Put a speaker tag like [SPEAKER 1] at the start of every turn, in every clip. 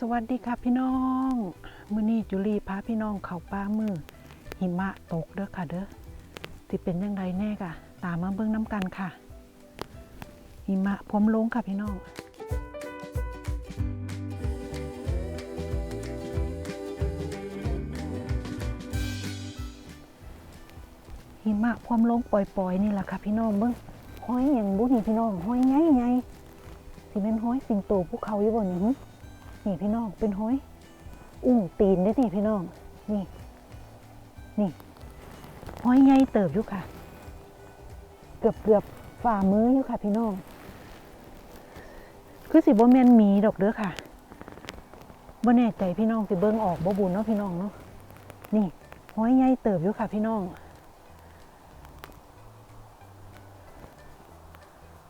[SPEAKER 1] สวัสดีค่ะพี่น้องมื้อนี้จุลีพาพี่น้องเข้าป่ามือ หิมะตกเด้อค่ะเด้อสิเป็นยังไงแน่กะตามมาเบิ่งน้ำกันค่ะ หิมะพรมลงค่ะพี่น้องหิมะพรมลงปล่อยๆนี่แหละค่ะพี่น้องเบิ่งห้อยอย่างบุนี่พี่น้องห้อยใหญ่ๆสิเป็นห้อยสิงโตภูเขาอยู่บ่เนี่ยหึ นี่พี่น้องเป็นห้อย อุ้งตีนได้นี่พี่น้อง นี่ นี่ห้อยใหญ่เติบอยู่ค่ะ เกือบเกือบฝ่ามืออยู่ค่ะพี่น้อง คือสิบ่แมนหมีดอกเด้อค่ะบ่แน่ใจพี่น้องสิเบิ่งออกบ่บุญเนาะพี่น้องเนาะ นี่ห้อยใหญ่เติบอยู่ค่ะพี่น้อง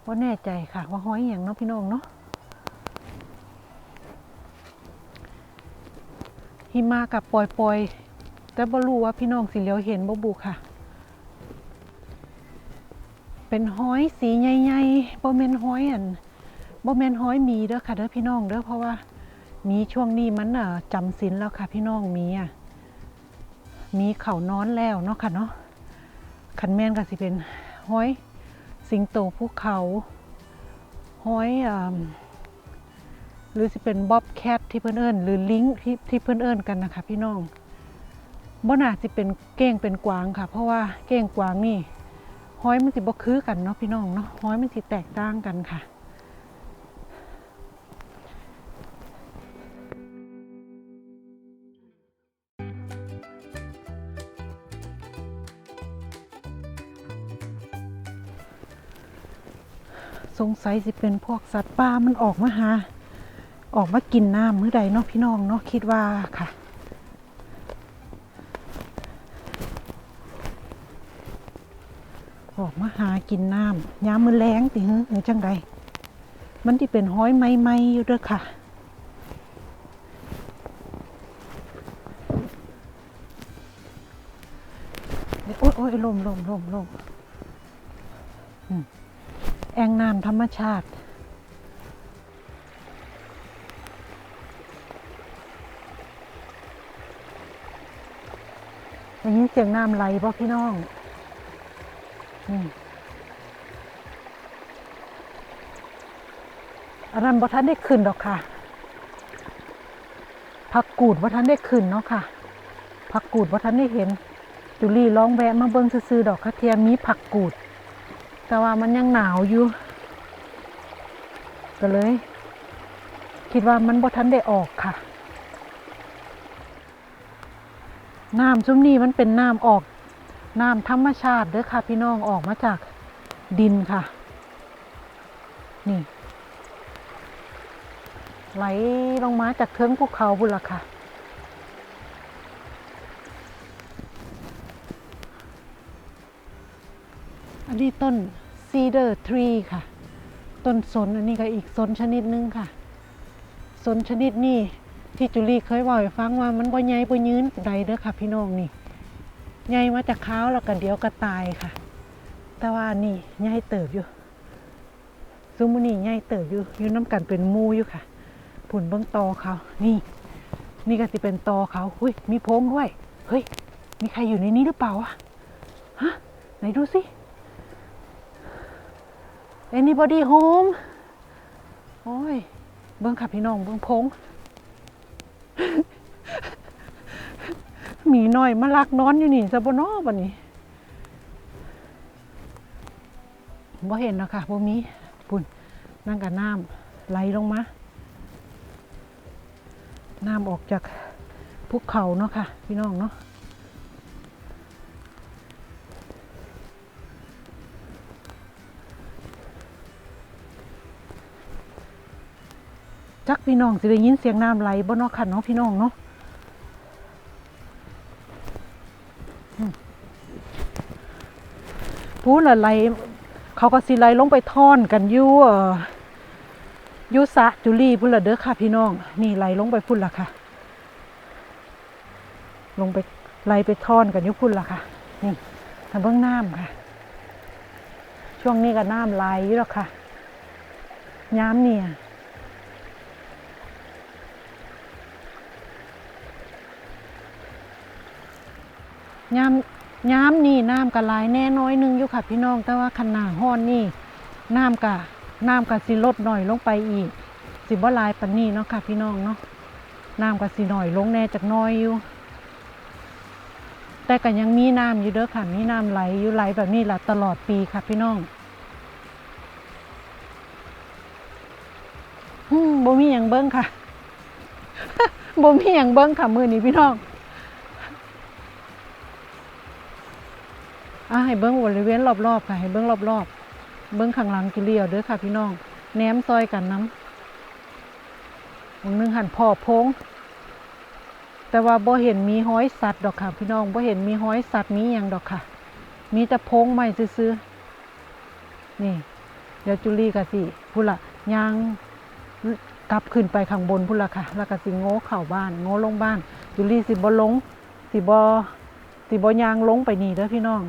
[SPEAKER 1] บ่แน่ใจค่ะว่าห้อยอย่างเนาะพี่น้องเนาะ หิมะกับปล่อยๆ แต่บ่รู้ว่าพี่น้องสิเหลียวเห็นบ่บุค่ะ เป็นห้อยสีใหญ่ๆบ่แม่นห้อยอันบ่แม่นห้อยมีเด้อค่ะเด้อพี่น้องเด้อเพราะว่ามีช่วงนี้มันอะจำศีลแล้วค่ะ พี่น้องมีอะมีเขานอนแล้วเนาะค่ะเนาะคันแม่นก็สิเป็นห้อยสิงโตภูเขาห้อยอ่า หรือจะเป็นบ๊อบแคทที่เพื่อนเอิญหรือลิงที่ที่เพื่อนเอิญกันนะคะ พี่น้องบ่น่าจะเป็นเก้งเป็นกวางค่ะ เพราะว่าเก้งกวางนี่ห้อยมันสิบ่คือกันเนาะพี่น้องเนาะห้อยมันสิแตกต่างกันค่ะสงสัยสิเป็นพวกสัตว์ป่ามันออกมาหา ออกมากินน้ำมื้อใดเนาะพี่น้องเนาะคิดว่าค่ะออกมาหากินน้ำยามมือแรงติหรือจังใดมันที่เป็นห้อยไม้ไม้อยู่เด้วยค่ะ โอ้ยโอ้ยลมลมลมลมแองน้ำธรรมชาติ ได้ยินเสียงน้ำไหลป่ะพี่น้องนี่อันนั้นบ่ทันได้ขึ้นดอกค่ะผักกูดบ่ทันได้ขึ้นเนาะค่ะผักกูดบ่ทันได้เห็นจุลี่ลองแวะมาเบิ่งซื้อดอกกระเทียมมีผักกูด แต่ว่ามันยังหนาวอยู่ ก็เลย คิดว่ามันบ่ทันได้ออกค่ะ น้ำชุ่มนี้มันเป็นน้ำออกน้ำธรรมชาติเด้อค่ะ พี่น้องออกมาจากดินค่ะ นี่ ไหลลงมาจากเทิงภูเขาบุละค่ะ อันนี้ต้นซีเดอร์ทรีค่ะ ต้นสนอันนี้ก็อีกสนชนิดหนึงค่ะ สนชนิดนี้ ที่จุลีเคยบอกให้ฟังว่ามันบ่ใหญ่บ่ยืนใดเด้อค่ะ พี่น้องนี่ใหญ่มาจากข้าวแล้วก็เดี๋ยวก็ตายค่ะ แต่ว่านี่ใหญ่เติบอยู่ซุมอนี่ใหญ่เติบอยู่อยู่น้ำกันเป็นมูอยู่ค่ะผุนเบื้องตอเขานี่ นี่ก็สิเป็นตอเขาหุ้ยมีโพงด้วยเฮ้ยมีใครอยู่ในนี้หรือเปล่าวะฮะไหนดูสิ anybody home โอ้ย เบื้องค่ะพี่น้องเบื้องพง มีน้อยมาลักนอนอยู่นี่ซะบนอบันนี้บ่เห็นนะค่ะบ่มีปุ่นนั่งกับน้ำไหลลงมาน้ำออกจากภูเขาเนาะค่ะ พี่น้องเนาะ จักพี่น้องสิได้ยินเสียงน้ำไหลบ่นาะค่ะเนาะพี่น้องเนาะพูดอะไรเขาก็สิไหลลงไปท่อนกันอยู่อ่ยุสะจุลีพุ่นละเด้อค่ะพี่น้อง นี่ไหลลงไปพุ่นละค่ะ ลงไปไหลไปท่อนกันอยู่พุ่นละค่ะ นี่ทางเบื้องน้ำค่ะ ช่วงนี้ก็น้ำไหลอยู่แล้วค่ะย้ำเนี่ย ยามยามนี่น้ำก็หลายแน่น้อยนึงอยู่ค่ะพี่น้อง แต่ว่าขนาดห้อนนี่น้ำกะน้ำกะสิลดหน่อยลงไปอีก สิบ่หลายปานนี้เนาะค่ะพี่น้องเนาะน้ำกะสิหน่อยลงแน่จากน้อยอยู่ แต่ก็ยังมีน้ำอยู่เด้อค่ะมีน้ำไหลอยู่ไหลแบบนี้แหละตลอดปีค่ะพี่น้องบ่มีหยังเบิ้งค่ะบ่มีหยังเบิ้งค่ะมือนี้พี่น้อง อะให้เบิ้งบริเวณรอบๆค่ะให้เบิ้งรอบๆเบิ้งข้างหลังกิเลียวเด้อค่ะพี่น้องแหนมซอยกันน้ำวงหนึงหันพอพงแต่ว่าบ่เห็นมีห้อยสัตว์ดอกค่ะ พี่น้องบ่เห็นมีห้อยสัตว์มีหยังดอกค่ะ มีแต่พงไม้ซื่อๆนี่ เดี๋ยวจุลี่ก็สิพุ่ละยางกลับขึ้นไปข้างบนพุ่นละค่ะ แล้วก็สิโง่เข้าบ้าน โง่ลงบ้าน จุลี่สิบ่ลง สิบ่สิบ่ยางลงไปนี่เด้อพี่น้อง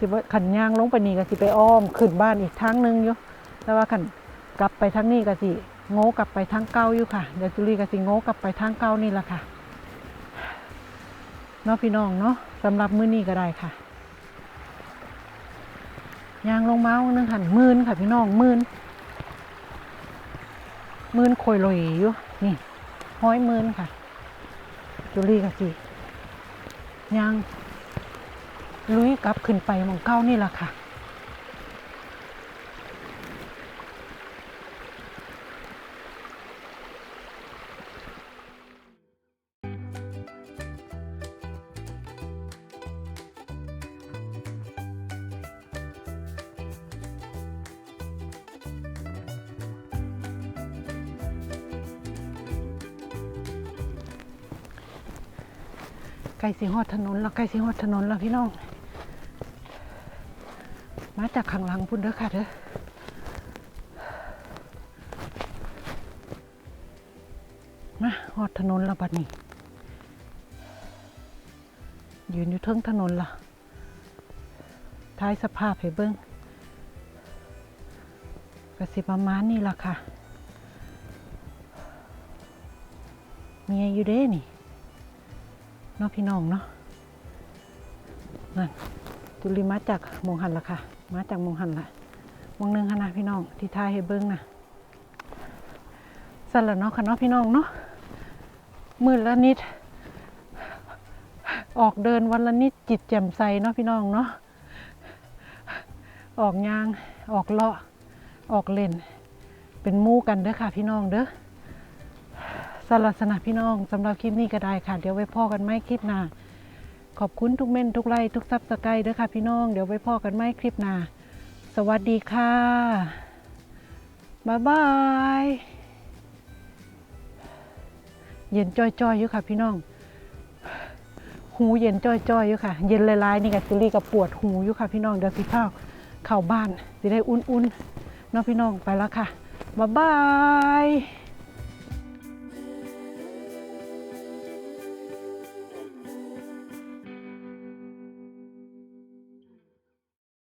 [SPEAKER 1] สิบ่ขันยางลงไปนี่ก็สิไปอ้อมขึ้นบ้านอีกทางนึงอยู่แต่ว่าขันกลับไปทางนี้ก็สิโง่กลับไปทางเก่าอยู่ค่ะ เดี๋ยวจุลีก็สิโง่กลับไปทางเก่านี่แหละค่ะเนาะพี่น้องเนาะสำหรับมื้อนี้ก็ได้ค่ะยางลงมาวันนึงหันมื่นค่ะพี่น้องมื่นมื่นโคยลอยอยู่นี่ห้อยมื่นค่ะจุลี่ก็สิยาง ลุยกลับขึ้นไปมองเก้านี่แหละค่ะใกล้สิฮอดถนนแล้วใกล้สิฮอดถนนแล้วพี่น้อง มาจากข้างหลังพุ่นเด้อค่ะเด้อมาฮอดถนนล้วบัดนี้ ยืนอยู่เทิงถนนละท้ายสภาพให้เบิ้งกระสิประมาณนี้ละค่ะ เมียอยู่เด้นี่เนาะพี่น้องเนาะนั่นจุลิมาจากมงหันละค่ะ มาจากมงหันละมงหนึงค่ะนะพี่น้องที่ทายให้เบิ้งนะสั่นละเนาะค่ะเนาะพี่น้องเนาะมืดละนิด ออกเดินวันละนิดจิตแจ่มใสเนาะพี่น้องเนาะออกยางออกเลาะออกเล่น เป็นมู่กันเด้อค่ะพี่น้องเด้อสำหรับสนะพี่น้องสำหรับคลิปนี้ก็ได้ค่ะ เดี๋ยวไว้พ่อกันไหมคลิปหน้า ขอบคุณทุกเม่นทุกไลค์ทุกซับสไครต์ด้วยค่ะพี่น้อง เดี๋ยวไว้พ่อกันไหมคลิปหน้า สวัสดีค่ะ บ๊ายบาย เย็นจ้อยๆอยู่ค่ะพี่น้อง หูเย็นจ้อยๆอยู่ค่ะ เย็นลายๆนี่กับจุลี่กับปวดหูอยู่ค่ะพี่น้อง เดี๋ยวพี่ข้าเข้าบ้านจะได้อุ่นๆเนาะพี่น้องไปแล้วค่ะ บ๊ายบาย